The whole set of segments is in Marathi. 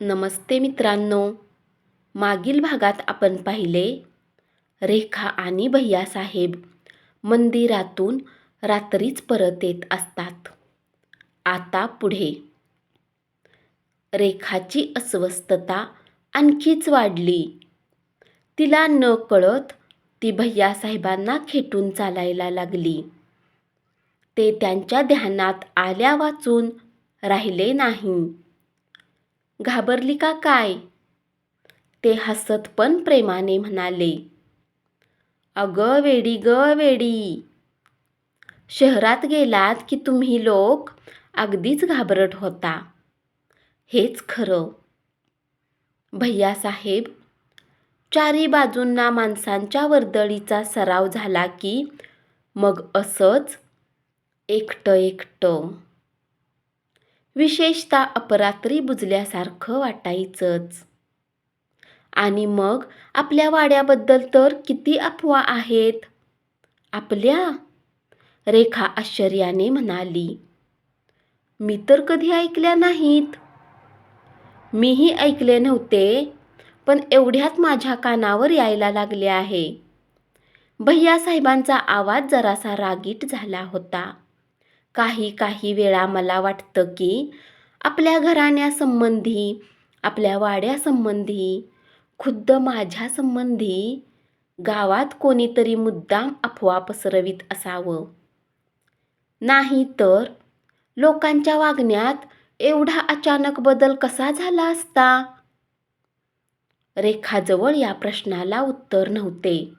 नमस्ते मित्रांनो. मागील भागात आपण पाहिले रेखा आणि भैयासाहेब मंदिरातून रात्रीच परत येत असतात. आता पुढे. रेखाची अस्वस्थता आणखीच वाढली. तिला न कळत ती भैयासाहेबांना खेटून चालायला लागली. ते त्यांच्या ध्यानात आल्या वाचून राहिले नाही. घाबरली का काय? ते हसत पण प्रेमाने म्हणाले अगं वेडी ग वेडी शहरात गेलात की तुम्ही लोक अगदीच घाबरट होता. हेच खरं. भैयासाहेब चारी बाजूंना माणसांच्या वर्दळीचा सराव झाला की मग असंच एकटं एकटं विशेषतः अपरात्री बुजल्यासारखं वाटायचंच. आणि मग आपल्या वाड्याबद्दल तर किती अफवा आहेत? आपल्या? रेखा आश्चर्याने म्हणाली. मी तर कधी ऐकल्या नाहीत. मीही ऐकले नव्हते पण एवढ्यात माझ्या कानावर यायला लागले आहे. भैयासाहेबांचा आवाज जरासा रागीट झाला होता. काही काही वेळा मला वाटतं की आपल्या घराण्यासंबंधी आपल्या वाड्यासंबंधी खुद्द माझ्यासंबंधी गावात कोणीतरी मुद्दाम अफवा पसरवीत असावं. नाही तर लोकांच्या वागण्यात एवढा अचानक बदल कसा झाला असता? रेखाजवळ या प्रश्नाला उत्तर नव्हते.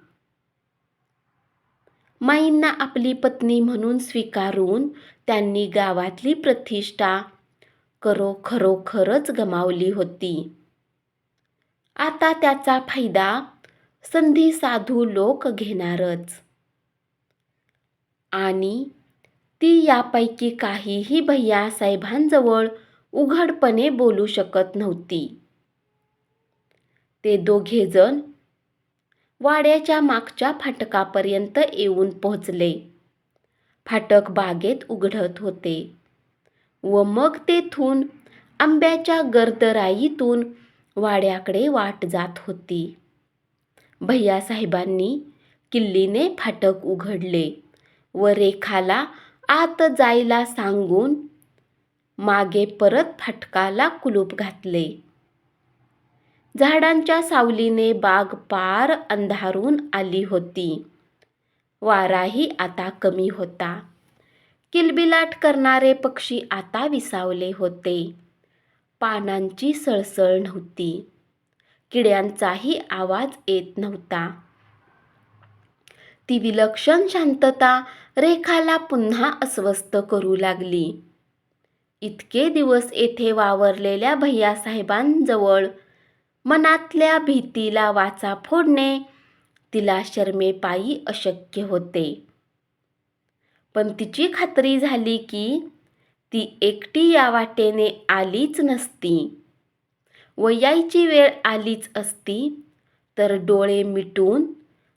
माईंना आपली पत्नी म्हणून स्वीकारून त्यांनी गावातली प्रतिष्ठा करो खरोखरच गमावली होती. आता त्याचा फायदा संधी साधू लोक घेणारच. आणि ती यापैकी काहीही भैया साहेबांजवळ उघडपणे बोलू शकत नव्हती. ते दोघेजण वाड्याच्या मागच्या फाटकापर्यंत येऊन पोहोचले. फाटक बागेत उघडत होते. व मग तेथून आंब्याच्या गर्दराईतून वाड्याकडे वाट जात होती. भैयासाहेबांनी किल्लीने फाटक उघडले व रेखाला आत जायला सांगून मागे परत फाटकाला कुलूप घातले. झाडांच्या सावलीने बाग पार अंधारून आली होती. वाराही आता कमी होता. किलबिलाट करणारे पक्षी आता विसावले होते. पानांची सळसळ नव्हती. किड्यांचाही आवाज येत नव्हता. ती विलक्षण शांतता रेखाला पुन्हा अस्वस्थ करू लागली. इतके दिवस येथे वावरलेल्या भैयासाहेबांजवळ मनातल्या भीतीला वाचा फोडणे. तिला शर्मेपायी अशक्य होते. पण तिची खात्री झाली की ती एकटी या वाटेने आलीच नसती. व यायची वेळ आलीच असती तर डोळे मिटून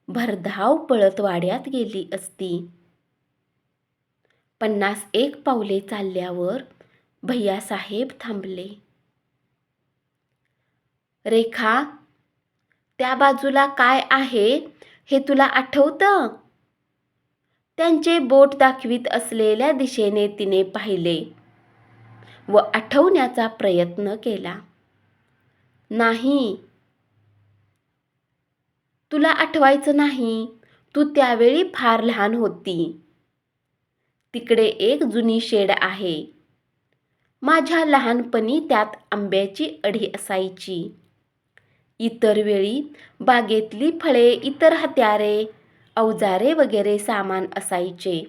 भरधाव पळत वाड्यात गेली असती. पन्नास एक पावले चालल्यावर भैयासाहेब थांबले. रेखा त्या बाजूला काय आहे हे तुला आठवतं? त्यांचे बोट दाखवीत असलेल्या दिशेने तिने पाहिले व आठवण्याचा प्रयत्न केला. नाही. तुला आठवायचं नाही तू त्यावेळी फार लहान होती. तिकडे एक जुनी शेड आहे. माझ्या लहानपणी त्यात आंब्याची अढी असायची. इतर वेळी बागेतली फळे इतर हत्यारे अवजारे वगैरे सामान असायचे.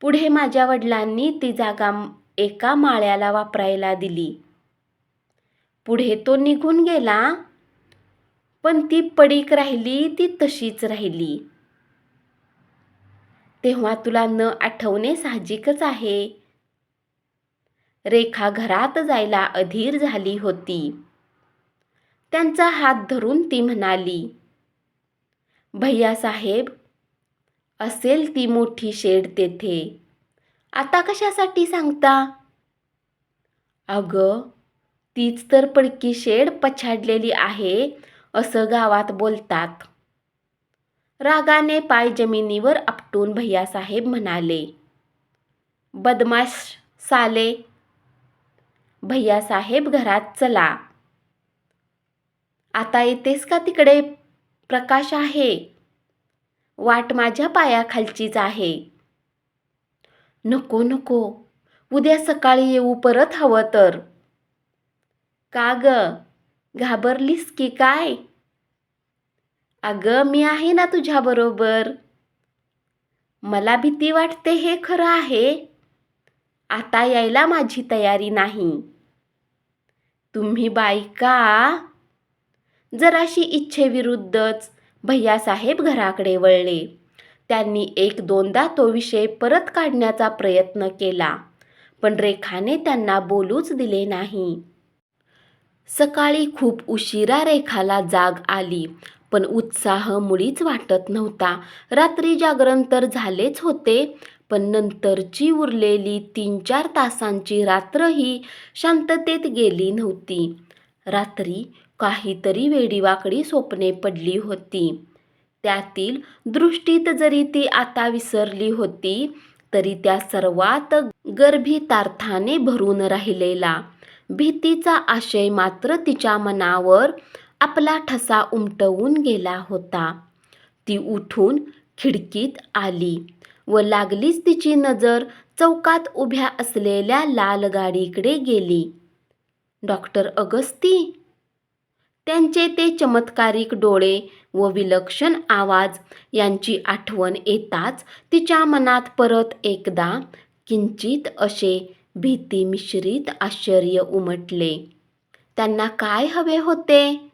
पुढे माझ्या वडिलांनी ती जागा एका माळ्याला वापरायला दिली. पुढे तो निघून गेला पण ती पडीक राहिली ती तशीच राहिली. तेव्हा तुला न आठवणे साहजिकच आहे. रेखा घरात जायला अधीर झाली होती. त्यांचा हात धरून ती म्हणाली भैयासाहेब असेल ती मोठी शेड तेथे. आता कशासाठी सांगता? अगं तीच तर पडकी शेड पछाडलेली आहे असं गावात बोलतात. रागाने पाय जमिनीवर आपटून भैयासाहेब म्हणाले बदमाश साले भैयासाहेब घरात चला. आता येतेस का तिकडे? प्रकाश आहे. वाट माझ्या पायाखालचीच आहे. नको नको. उद्या सकाळी येऊ परत हवं तर. का ग? घाबरलीस की काय? अगं मी आहे ना तुझ्याबरोबर मला भीती वाटते हे खरं आहे. आता यायला माझी तयारी नाही. तुम्ही बायका जराशी इच्छेविरुद्धच भैयासाहेब घराकडे वळले. त्यांनी एक दोनदा तो विषय परत काढण्याचा प्रयत्न केला पण रेखाने त्यांना बोलूच दिले नाही. सकाळी खूप उशिरा रेखाला जाग आली पण उत्साह मुळीच वाटत नव्हता. रात्री जागरण तर झालेच होते पण नंतरची उरलेली तीन चार तासांची रात्रही शांततेत गेली नव्हती. रात्री काहीतरी वेडीवाकडी स्वप्ने पडली होती. त्यातील दृष्टीत जरी ती आता विसरली होती तरी त्या सर्वात गर्भितार्थाने भरून राहिलेला. भीतीचा आशय मात्र तिच्या मनावर आपला ठसा उमटवून गेला होता. ती उठून खिडकीत आली व लागलीच तिची नजर चौकात उभ्या असलेल्या लाल गाडीकडे गेली. डॉक्टर अगस्ती? त्यांचे ते चमत्कारिक डोळे व विलक्षण आवाज यांची आठवण येताच तिच्या मनात परत एकदा किंचित असे भीती मिश्रित आश्चर्य उमटले. त्यांना काय हवे होते?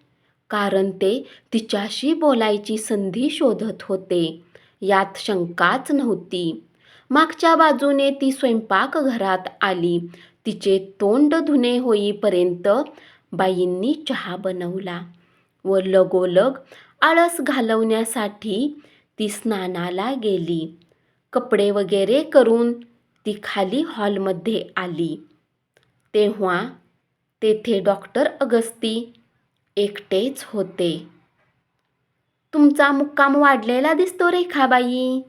कारण ते तिच्याशी बोलायची संधी शोधत होते. यात शंकाच नव्हती. मागच्या बाजूने ती स्वयंपाकघरात आली. तिचे तोंड धुणे होईपर्यंत बाईंनी चहा बनवला व लगोलग आळस घालवण्यासाठी ती स्नानाला गेली. कपडे वगैरे करून ती खाली हॉलमध्ये आली. तेव्हा तेथे डॉक्टर अगस्ती एकटेच होते. तुमचा मुक्काम वाढलेला दिसतो रेखाबाई.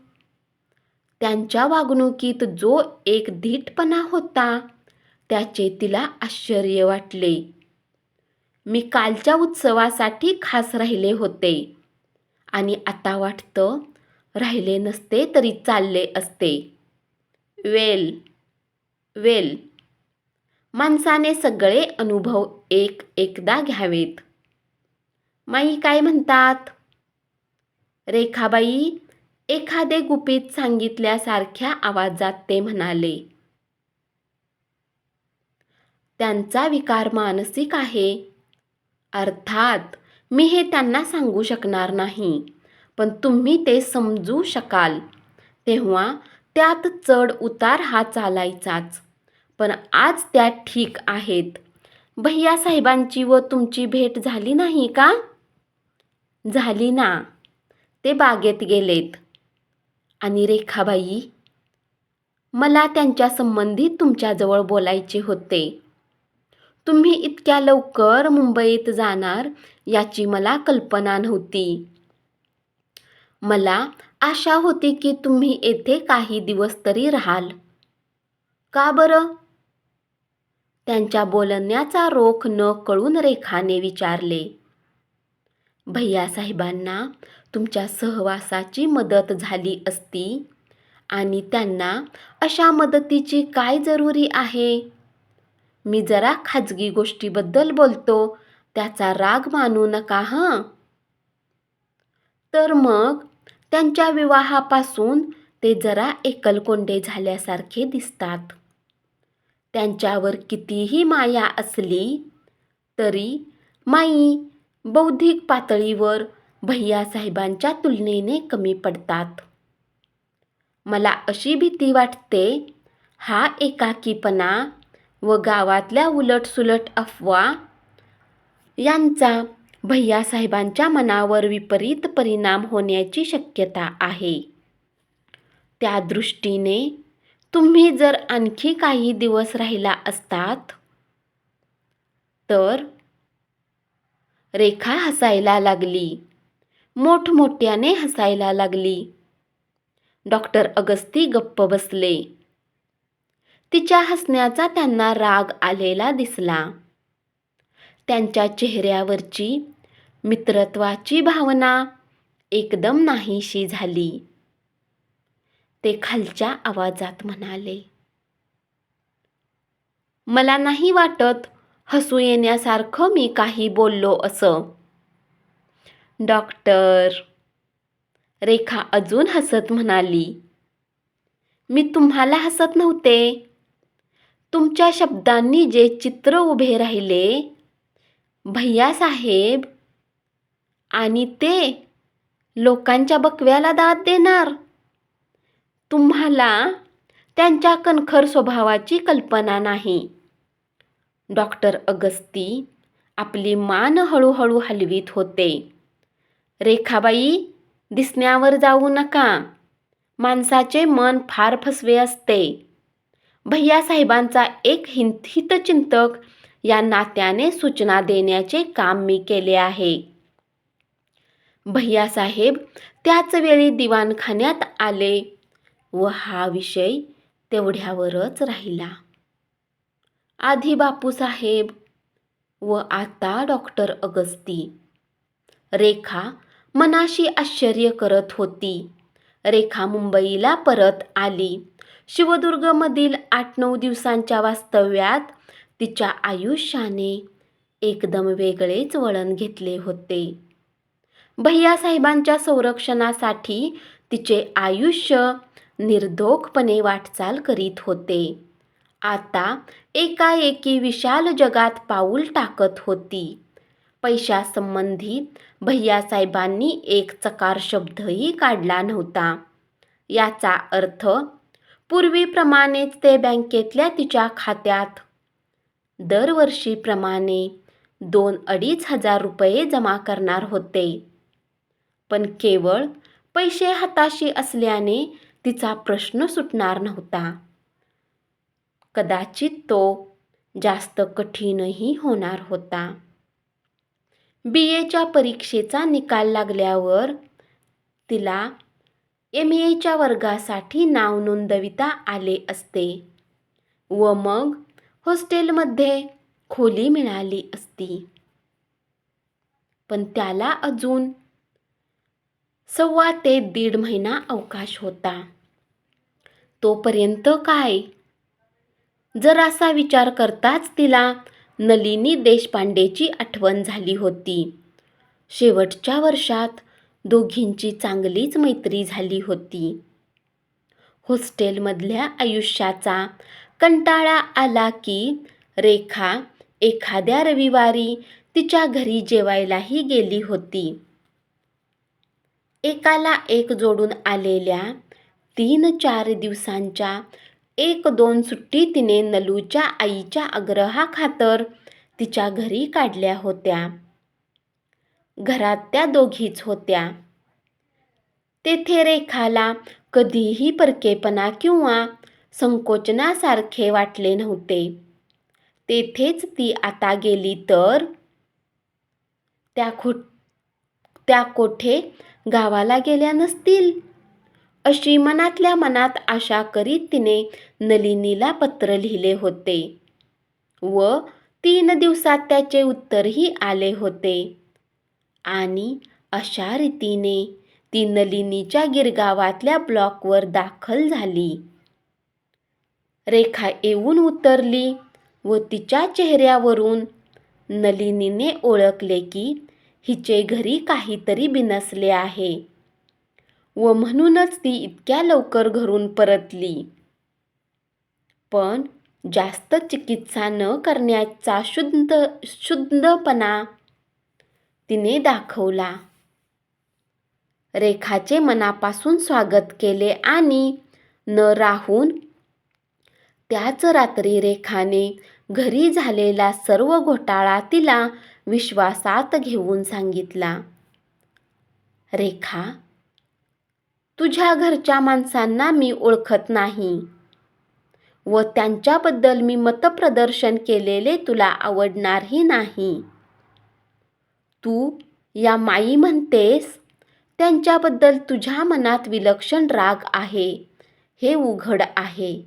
त्यांच्या वागणुकीत जो एक धीटपणा होता त्याचे तिला आश्चर्य वाटले. मी कालच्या उत्सवासाठी खास राहिले होते. आणि आता वाटतं राहिले नसते तरी चालले असते. वेल वेल. माणसाने सगळे अनुभव एक एकदा घ्यावेत. माई काय म्हणतात? रेखाबाई एखादे गुपित सांगितल्यासारख्या आवाजात ते म्हणाले. त्यांचा विकार मानसिक आहे. अर्थात मी हे त्यांना सांगू शकणार नाही पण तुम्ही ते समजू शकाल. तेव्हा त्यात चढ उतार हा चालायचाच. पण आज त्या ठीक आहेत. भैयासाहेबांची व तुमची भेट झाली नाही का? झाली ना. ते बागेत गेलेत. आणि रेखाबाई? मला त्यांच्या संबंधित तुमच्याजवळ बोलायचे होते. तुम्ही इतक्या लवकर मुंबईत जाणार याची मला कल्पना नव्हती. मला आशा होती की तुम्ही येथे काही दिवस तरी राहाल. का बरं? त्यांच्या बोलण्याचा रोख न कळून रेखाने विचारले. भैयासाहेबांना तुमच्या सहवासाची मदत झाली असती आणि त्यांना अशा मदतीची काय जरुरी आहे? मी जरा खाजगी गोष्टीबद्दल बोलतो त्याचा राग मानू नका हां? तर मग त्यांच्या विवाहापासून ते जरा एकलकोंडे झाल्यासारखे दिसतात. त्यांच्यावर कितीही माया असली तरी माई बौद्धिक पातळीवर भैयासाहेबांच्या तुलनेने कमी पडतात. मला अशी भीती वाटते हा एकाकीपणा व गावातल्या उलटसुलट अफवा यांचा भैयासाहेबांच्या मनावर विपरीत परिणाम होण्याची शक्यता आहे. त्या दृष्टीने तुम्ही जर आणखी काही दिवस राहिला असतात तर रेखा हसायला लागली. मोठमोठ्याने हसायला लागली. डॉक्टर अगस्ती गप्प बसले. तिच्या हसण्याचा त्यांना राग आलेला दिसला. त्यांच्या चेहऱ्यावरची मित्रत्वाची भावना एकदम नाहीशी झाली. ते खालच्या आवाजात म्हणाले मला नाही वाटत हसू येण्यासारखं मी काही बोललो असं. डॉक्टर रेखा अजून हसत म्हणाली मी तुम्हाला हसत नव्हते. तुमच्या शब्दांनी जे चित्र उभे राहिले भैयासाहेब आणि ते लोकांच्या बकव्याला दाद देणार. तुम्हाला त्यांच्या कणखर स्वभावाची कल्पना नाही. डॉक्टर अगस्ती आपली मान हळूहळू हलवीत होते. रेखाबाई दिसण्यावर जाऊ नका. माणसाचे मन फार फसवे असते. भैयासाहेबांचा एक हिंत हितचिंतक या नात्याने सूचना देण्याचे काम मी केले आहे. भैयासाहेब त्याच वेळी दिवाणखान्यात आले व हा विषय तेवढ्यावरच राहिला. आधी बापूसाहेब व आता डॉक्टर अगस्ती. रेखा मनाशी आश्चर्य करत होती. रेखा मुंबईला परत आली. शिवदुर्गमधील आठ नऊ दिवसांच्या वास्तव्यात तिच्या आयुष्याने एकदम वेगळेच वळण घेतले होते. भैयासाहेबांच्या संरक्षणासाठी तिचे आयुष्य निर्धोकपणे वाटचाल करीत होते. आता एकाएकी विशाल जगात पाऊल टाकत होती. पैशासंबंधी भैयासाहेबांनी एक चकार शब्दही काढला नव्हता. याचा अर्थ पूर्वीप्रमाणेच ते बँकेतल्या तिच्या खात्यात. दरवर्षीप्रमाणे दोन अडीच हजार रुपये जमा करणार होते. पण केवळ पैसे हाताशी असल्याने तिचा प्रश्न सुटणार नव्हता. कदाचित तो जास्त कठीणही होणार होता. बी एच्या परीक्षेचा निकाल लागल्यावर तिला एम एच्या वर्गासाठी नाव नोंदविता आले असते व मग हॉस्टेलमध्ये खोली मिळाली असती. पण त्याला अजून सव्वा ते दीड महिना अवकाश होता. तोपर्यंत काय? जर असा विचार करताच तिला नलिनी देशपांडेची आठवण झाली होती. शेवटच्या वर्षात दोघींची चांगलीच मैत्री झाली होती. हॉस्टेलमधल्या आयुष्याचा कंटाळा आला की रेखा एखाद्या रविवारी तिच्या घरी जेवायलाही गेली होती. एकाला एक जोडून आलेल्या तीन चार दिवसांच्या एक दोन सुट्टी तिने नलूच्या आईच्या आग्रहाखातर तिच्या घरी काढल्या होत्या. घरात त्या दोघीच होत्या. तेथे रेखाला कधीही परकेपणा किंवा संकोचनासारखे वाटले नव्हते. तेथेच ती आता गेली तर? त्या खो त्या कोठे? गावाला गेल्या नसतील? अशी मनातल्या मनात आशा करीत तिने नलिनीला पत्र लिहिले होते व तीन दिवसात त्याचे उत्तरही आले होते. आणि अशा रीतीने ती नलिनीच्या गिरगावातल्या ब्लॉकवर दाखल झाली. रेखा येऊन उतरली व तिच्या चेहऱ्यावरून नलिनीने ओळखले की हिचे घरी काहीतरी बिनसले आहे व म्हणूनच ती इतक्या लवकर घरून परतली. पण जास्त चिकित्सा न करण्याचा शुद्ध शुद्धपणा तिने दाखवला. रेखाचे मनापासून स्वागत केले आणि न राहून त्याच रात्री रेखाने घरी झालेला सर्व घोटाळा तिला विश्वासात घेऊन सांगितला. रेखा तुझ्या घरच्या माणसांना मी ओळखत नाही व त्यांच्याबद्दल मी मतप्रदर्शन केलेले तुला आवडणारही नाही. तू या माई म्हणतेस? त्यांच्याबद्दल तुझ्या मनात विलक्षण राग आहे. हे उघड आहे.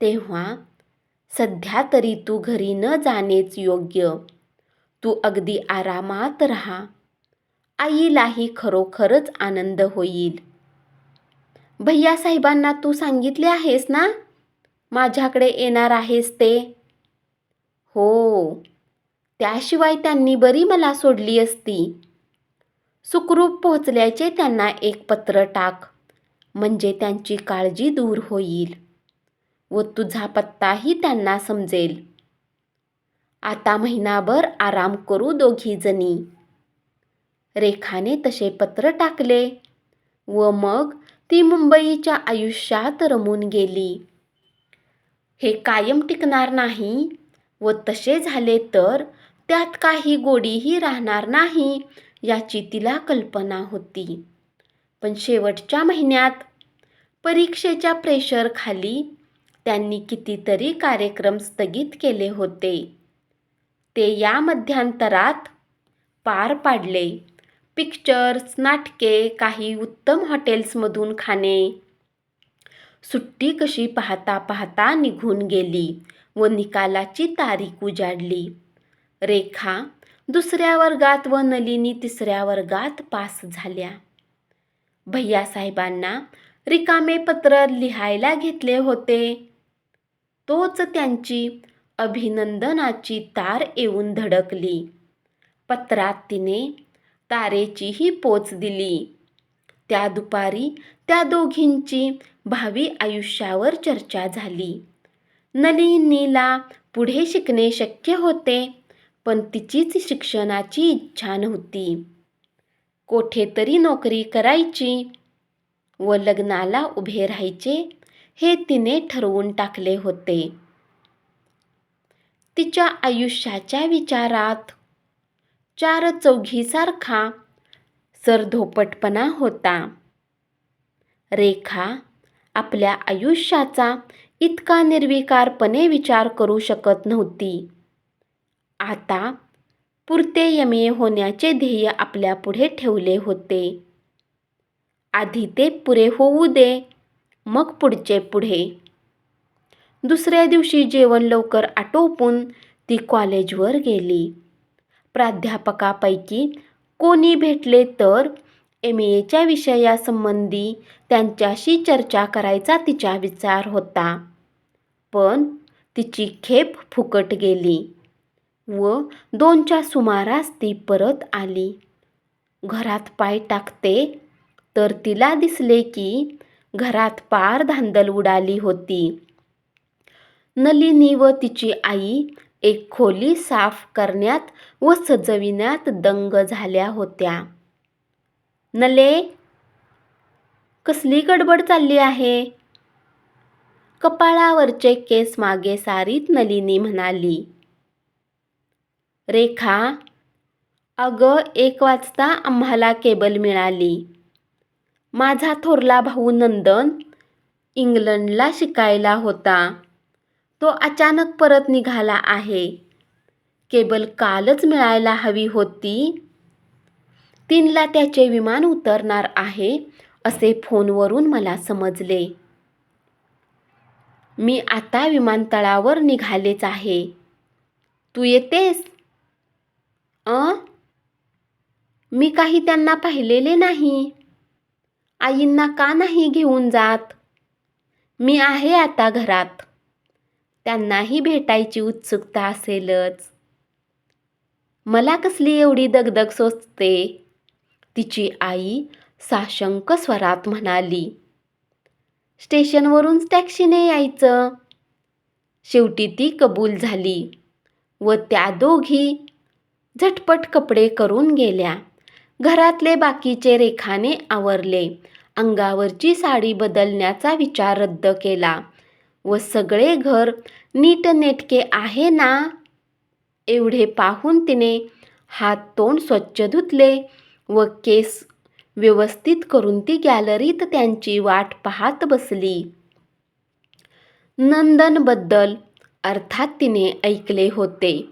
तेव्हा सध्या तरी तू घरी न जाणेच योग्य. तू अगदी आरामात राहा. आईलाही खरोखरच आनंद होईल. भैयासाहेबांना तू सांगितले आहेस ना? माझ्याकडे येणार आहेस ते? हो. त्याशिवाय त्यांनी बरी मला सोडली असती. सुखरूप पोहोचल्याचे त्यांना एक पत्र टाक. म्हणजे त्यांची काळजी दूर होईल. व तुझा पत्ताही त्यांना समजेल. आता महिनाभर आराम करू दोघी जणी. रेखाने तसे पत्र टाकले. व मग ती मुंबईच्या आयुष्यात रमून गेली. हे कायम टिकणार नाही. व तसे झाले तर त्यात काही गोडीही राहणार नाही याची तिला कल्पना होती. पण शेवटच्या महिन्यात परीक्षेच्या प्रेशरखाली त्यांनी कितीतरी कार्यक्रम स्थगित केले होते. ते या मध्यांतरात पार पाडले. पिक्चर्स नाटके काही उत्तम हॉटेल्समधून खाणे. सुट्टी कशी पाहता पाहता निघून गेली व निकालाची तारीख उजाडली. रेखा दुसऱ्या वर्गात व नलिनी तिसऱ्या वर्गात पास झाल्या. भैयासाहेबांना रिकामे पत्र लिहायला घेतले होते. तोच त्यांची अभिनंदनाची तार येऊन धडकली. पत्रात तिने तारेचीही पोच दिली. त्या दुपारी त्या दोघींची भावी आयुष्यावर चर्चा झाली. नलिनीला पुढे शिकणे शक्य होते. पण तिचीच शिक्षणाची इच्छा नव्हती. कोठेतरी नोकरी करायची व लग्नाला उभे राहायचे हे तिने ठरवून टाकले होते. तिच्या आयुष्याच्या विचारात चार चौघीसारखा सरधोपटपणा होता. रेखा आपल्या आयुष्याचा इतका निर्विकारपणे विचार करू शकत नव्हती. आता पुरते एम ए होण्याचे ध्येय आपल्यापुढे ठेवले होते. आधी ते पुरे होऊ दे मग पुढचे पुढे. दुसऱ्या दिवशी जेवण लवकर आटोपून ती कॉलेजवर गेली. प्राध्यापकापैकी कोणी भेटले तर एम एच्या विषयासंबंधी त्यांच्याशी चर्चा करायचा तिचा विचार होता. पण तिची खेप फुकट गेली. व दोनच्या सुमारास ती परत आली. घरात पाय टाकते तर तिला दिसले की घरात पार धांदल उडाली होती. नलिनी व तिची आई एक खोली साफ करण्यात व सजविण्यात दंग झाल्या होत्या. नले कसली गडबड चालली आहे? कपाळावरचे केस मागे सारीत नलिनी म्हणाली. रेखा अगं एक वाजता आम्हाला केबल मिळाली. माझा थोरला भाऊ नंदन इंग्लंडला शिकायला होता. तो अचानक परत निघाला आहे. केबल कालच मिळायला हवी होती. तीनला त्याचे विमान उतरणार आहे असे फोनवरून मला समजले. मी आता विमानतळावर निघालेच आहे. तू येतेस? अ? मी काही त्यांना पाहिलेले नाही. आईंना का नाही घेऊन जात? मी आहे आता घरात. त्यांनाही भेटायची उत्सुकता असेलच. मला कसली एवढी दगदग सोचते तिची आई साशंक स्वरात म्हणाली. स्टेशनवरूनच टॅक्सीने यायचं. शेवटी ती कबूल झाली व त्या दोघी झटपट कपडे करून गेल्या. घरातले बाकीचे रेखाने आवरले. अंगावरची साडी बदलण्याचा विचार रद्द केला. व सगळे घर नीटनेटके आहे ना एवढे पाहून तिने हात तोंड स्वच्छ धुतले व केस व्यवस्थित करून ती गॅलरीत त्यांची वाट पाहत बसली. नंदनबद्दल अर्थात तिने ऐकले होते.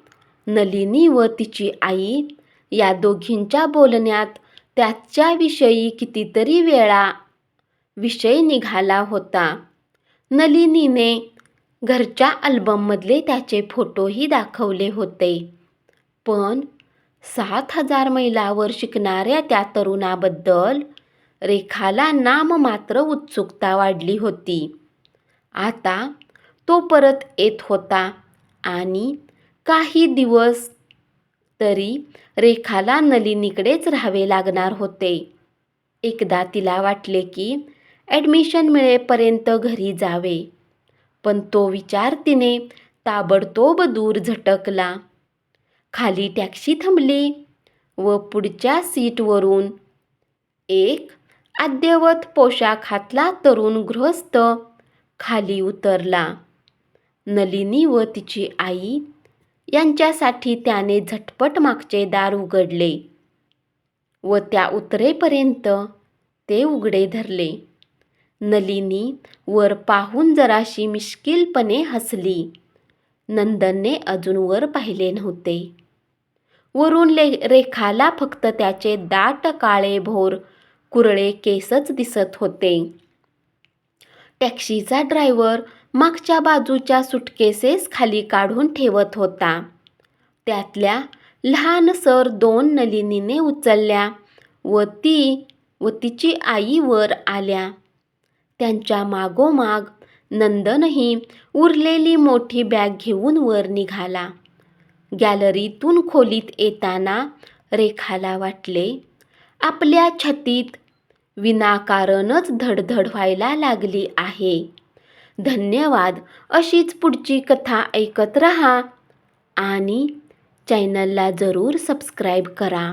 नलिनी व तिची आई या दोघींच्या बोलण्यात त्याच्याविषयी कितीतरी वेळा विषय निघाला होता. नलिनीने घरच्या अल्बममधले त्याचे फोटोही दाखवले होते. पण सात हजार मैलावर शिकणाऱ्या त्या तरुणाबद्दल रेखाला नाममात्र उत्सुकता वाढली होती. आता तो परत येत होता आणि काही दिवस तरी रेखाला नलिनीकडेच राहावे लागणार होते. एकदा तिला वाटले की ॲडमिशन मिळेपर्यंत घरी जावे. पण तो विचार तिने ताबडतोब दूर झटकला. खाली टॅक्सी थांबली व पुढच्या सीटवरून एक अद्यवत पोशाख हातला तरुण गृहस्थ खाली उतरला. नलिनी व तिची आई यांच्यासाठी त्याने झटपट मागचे दार उघडले व त्या उतरेपर्यंत ते उघडे धरले. नलिनी वर पाहून जराशी मिश्किलपणे हसली. नंदनने अजून वर पाहिले नव्हते. वरून ले रेखाला फक्त त्याचे दाट काळे भोर कुरळे केसच दिसत होते. टॅक्सीचा ड्रायव्हर मागच्या बाजूच्या सुटकेसेस खाली काढून ठेवत होता. त्यातल्या लहान सर दोन नलिनीने उचलल्या व ती व तिची आई वर आल्या. त्यांच्या मागोमाग नंदनही उरलेली मोठी बॅग घेऊन वर निघाला. गॅलरीतून खोलीत येताना रेखाला वाटले आपल्या छतीत विनाकारणच धडधड व्हायला लागली आहे. धन्यवाद. अशीच पुढची कथा ऐकत रहा आणि चॅनलला जरूर सबस्क्राईब करा.